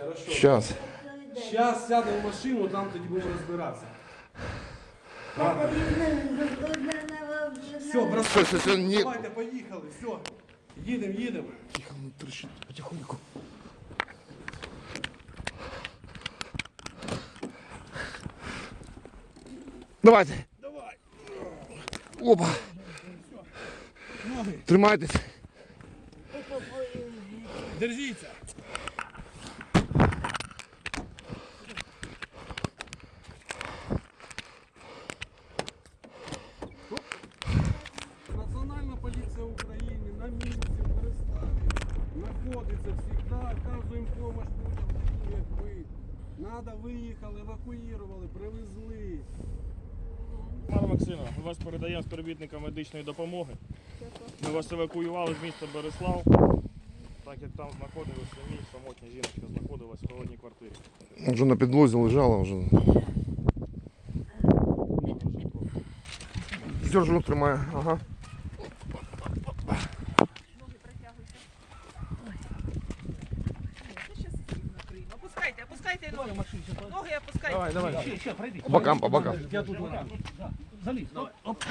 Хорошо. Щас. Зараз сядемо в машину, там тоді будемо розбиратися. Все, бросай. Все, все, все, ні. Давайте, поїхали, все. Їдемо, їдемо. Тихо, ну трещить потихоньку. Давайте. Давай. Опа. Ноги. Тримайтесь. Держіться. Знаходиться завжди, оказуємо допомогу людям, як ви. Надо виїхали, евакуювали, привезли. Пане Максиме, ми вас передаємо співробітникам медичної допомоги. Ми вас евакуювали з міста Береслав, так як там знаходилась самі самотня жіночка знаходилась в холодній квартирі. Вже на підлозі лежала вже. Держу, тримаю. Ага. Опускайте ноги. Ноги опускай. Давай, давай. По бокам, по бокам. Я тут. Заліз. Оп.